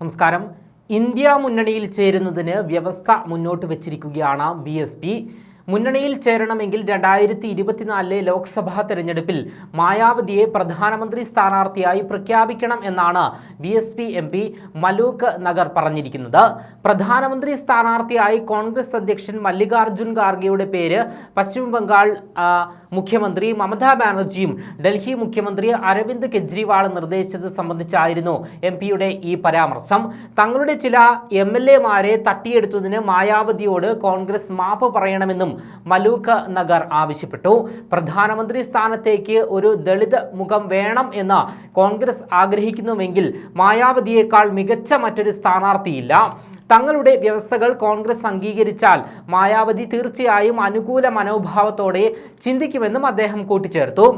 നമസ്കാരം. ഇന്ത്യ മുന്നണിയിൽ ചേരുന്നതിന് വ്യവസ്ഥ മുന്നോട്ട് വച്ചിരിക്കുകയാണ് ബി എസ് പി. മുന്നണിയിൽ ചേരണമെങ്കിൽ രണ്ടായിരത്തി ഇരുപത്തിനാലിലെ ലോക്സഭാ തെരഞ്ഞെടുപ്പിൽ മായാവതിയെ പ്രധാനമന്ത്രി സ്ഥാനാർത്ഥിയായി പ്രഖ്യാപിക്കണം എന്നാണ് B S P M P Malook Nagar പറഞ്ഞിരിക്കുന്നത്. പ്രധാനമന്ത്രി സ്ഥാനാർത്ഥിയായി കോൺഗ്രസ് അധ്യക്ഷൻ മല്ലികാർജുൻ ഖാർഗെയുടെ പേര് പശ്ചിമ ബംഗാൾ മുഖ്യമന്ത്രി മമതാ ബാനർജിയും ഡൽഹി മുഖ്യമന്ത്രി അരവിന്ദ് കെജ്രിവാൾ നിർദ്ദേശിച്ചത് സംബന്ധിച്ചായിരുന്നു എം പിയുടെ ഈ പരാമർശം. തങ്ങളുടെ ചില എം എൽ എമാരെ തട്ടിയെടുത്തതിന് മായാവതിയോട് കോൺഗ്രസ് മാപ്പ് പറയണമെന്നും മലൂക്ക് നഗർ ആവശ്യപ്പെട്ടു. പ്രധാനമന്ത്രി സ്ഥാനത്തേക്ക് ഒരു ദളിത് മുഖം വേണം എന്ന് കോൺഗ്രസ് ആഗ്രഹിക്കുന്നുവെങ്കിൽ മായാവതിയേക്കാൾ മികച്ച മറ്റൊരു സ്ഥാനാർത്ഥിയില്ല. തങ്ങളുടെ വ്യവസ്ഥകൾ കോൺഗ്രസ് അംഗീകരിച്ചാൽ മായാവതി തീർച്ചയായും അനുകൂല മനോഭാവത്തോടെ ചിന്തിക്കുമെന്നും അദ്ദേഹം കൂട്ടിച്ചേർത്തു.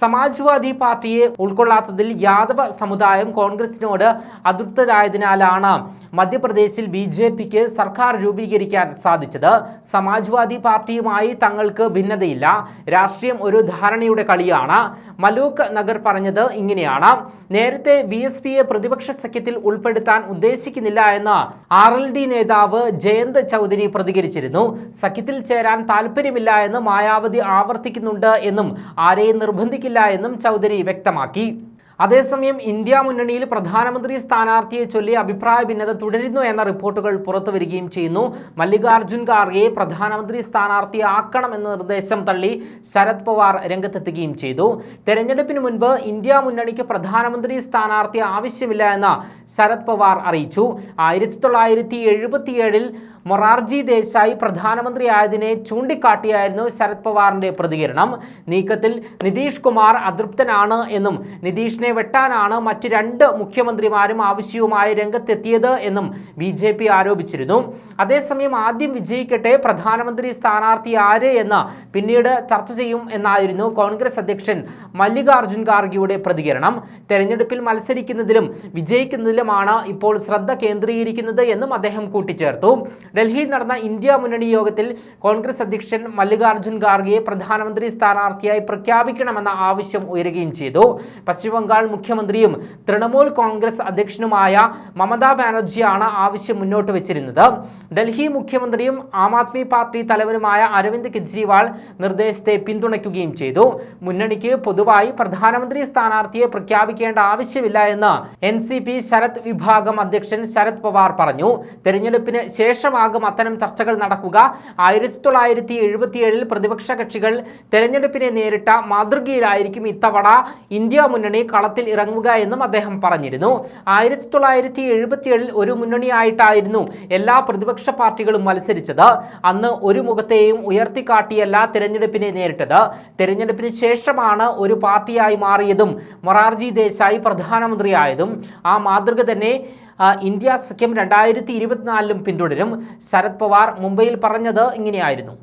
സമാജ്വാദി പാർട്ടിയെ ഉൾക്കൊള്ളാത്തതിൽ യാദവ സമുദായം കോൺഗ്രസിനോട് അതൃപ്തരായതിനാലാണ് മധ്യപ്രദേശിൽ ബി ജെ പിക്ക് സർക്കാർ രൂപീകരിക്കാൻ സാധിച്ചത്. സമാജ്വാദി പാർട്ടിയുമായി തങ്ങൾക്ക് ഭിന്നതയില്ല. രാഷ്ട്രീയം ഒരു ധാരണയുടെ കളിയാണ്. മലൂക്ക് നഗർ പറഞ്ഞത് ഇങ്ങനെയാണ്. നേരത്തെ ബി എസ് പിയെ പ്രതിപക്ഷ സഖ്യത്തിൽ ഉൾപ്പെടുത്താൻ ഉദ്ദേശിക്കുന്നില്ല എന്ന് ആർ. എൽ ഡി നേതാവ് ജയന്ത് ചൗധരി പ്രതികരിച്ചിരുന്നു. സഖ്യത്തിൽ ചേരാൻ താല്പര്യമില്ല എന്ന് മായാവതി ആവർത്തിക്കുന്നുണ്ട് എന്നും ആരെയും നിർബന്ധിക്കില്ല എന്നും ചൗധരി വ്യക്തമാക്കി. അതേസമയം ഇന്ത്യ മുന്നണിയിൽ പ്രധാനമന്ത്രി സ്ഥാനാർത്ഥിയെ ചൊല്ലി അഭിപ്രായ ഭിന്നത തുടരുന്നു എന്ന റിപ്പോർട്ടുകൾ പുറത്തു വരികയും ചെയ്യുന്നു. മല്ലികാർജുൻ ഖാർഗെയെ പ്രധാനമന്ത്രി സ്ഥാനാർത്ഥിയാക്കണം എന്ന നിർദ്ദേശം തള്ളി ശരത് പവാർ രംഗത്തെത്തുകയും ചെയ്തു. തെരഞ്ഞെടുപ്പിന് മുൻപ് ഇന്ത്യ മുന്നണിക്ക് പ്രധാനമന്ത്രി സ്ഥാനാർത്ഥി ആവശ്യമില്ല എന്ന് ശരത് പവാർ അറിയിച്ചു. ആയിരത്തി തൊള്ളായിരത്തി എഴുപത്തിയേഴിൽ മൊറാർജി ദേശായി പ്രധാനമന്ത്രിയായതിനെ ചൂണ്ടിക്കാട്ടിയായിരുന്നു ശരത് പവാറിന്റെ പ്രതികരണം. നീക്കത്തിൽ നിതീഷ് കുമാർ അതൃപ്തനാണ് എന്നും നിതീഷിനെ വെട്ടാനാണ് മറ്റ് രണ്ട് മുഖ്യമന്ത്രിമാരും ആവശ്യവുമായി രംഗത്തെത്തിയത് എന്നും ബി ആരോപിച്ചിരുന്നു. അതേസമയം ആദ്യം വിജയിക്കട്ടെ പ്രധാനമന്ത്രി സ്ഥാനാർത്ഥി ആര് എന്ന് പിന്നീട് ചർച്ച ചെയ്യും എന്നായിരുന്നു കോൺഗ്രസ് അധ്യക്ഷൻ മല്ലികാർജുൻ ഖാർഗെയുടെ പ്രതികരണം. തെരഞ്ഞെടുപ്പിൽ മത്സരിക്കുന്നതിലും വിജയിക്കുന്നതിലുമാണ് ഇപ്പോൾ ശ്രദ്ധ കേന്ദ്രീകരിക്കുന്നത് എന്നും അദ്ദേഹം കൂട്ടിച്ചേർത്തു. ഡൽഹിയിൽ നടന്ന ഇന്ത്യ മുന്നണി യോഗത്തിൽ കോൺഗ്രസ് അധ്യക്ഷൻ മല്ലികാർജുൻ ഖാർഗെയെ പ്രധാനമന്ത്രി സ്ഥാനാർത്ഥിയായി പ്രഖ്യാപിക്കണമെന്ന ആവശ്യം ഉയരുകയും ചെയ്തു. പശ്ചിമബംഗാൾ മുഖ്യമന്ത്രിയും തൃണമൂൽ കോൺഗ്രസ് അധ്യക്ഷനുമായ മമതാ ബാനർജിയാണ് ആവശ്യം മുന്നോട്ട് വെച്ചിരുന്നത്. ഡൽഹി മുഖ്യമന്ത്രിയും ആം ആദ്മി പാർട്ടി തലവനുമായ അരവിന്ദ് കെജ്രിവാൾ നിർദ്ദേശത്തെ പിന്തുണയ്ക്കുകയും ചെയ്തു. മുന്നണിക്ക് പൊതുവായി പ്രധാനമന്ത്രി സ്ഥാനാർത്ഥിയെ പ്രഖ്യാപിക്കേണ്ട ആവശ്യമില്ല എന്ന് എൻ സി പി ശരത് വിഭാഗം അധ്യക്ഷൻ ശരത് പവാർ പറഞ്ഞു. തെരഞ്ഞെടുപ്പിന് ശേഷമാകും അത്തരം ചർച്ചകൾ നടക്കുക. ആയിരത്തി തൊള്ളായിരത്തി എഴുപത്തിയേഴിൽ പ്രതിപക്ഷ കക്ഷികൾ തെരഞ്ഞെടുപ്പിനെ നേരിട്ട മാതൃകയിലായിരിക്കും ഇത്തവണ ഇന്ത്യ മുന്നണി കളത്തിൽ ഇറങ്ങുക എന്നും അദ്ദേഹം പറഞ്ഞിരുന്നു. ആയിരത്തി തൊള്ളായിരത്തി എഴുപത്തിയേഴിൽ ഒരു മുന്നണിയായിട്ടായിരുന്നു എല്ലാ പ്രതിപക്ഷ പാർട്ടികളും മത്സരിച്ചത്. അന്ന് ഒരു മുഖത്തെയും ഉയർത്തിക്കാട്ടിയല്ല തെരഞ്ഞെടുപ്പിനെ നേരിട്ടത്. തെരഞ്ഞെടുപ്പിന് ശേഷമാണ് ഒരു പാർട്ടിയായി മാറിയതും മൊറാർജി ദേശായി പ്രധാനമന്ത്രിയായതും. ആ മാതൃക തന്നെ ഇന്ത്യ സഖ്യം രണ്ടായിരത്തി ഇരുപത്തിനാലിലും പിന്തുടരും. ശരത് പവാർ മുംബൈയിൽ പറഞ്ഞത് ഇങ്ങനെയായിരുന്നു.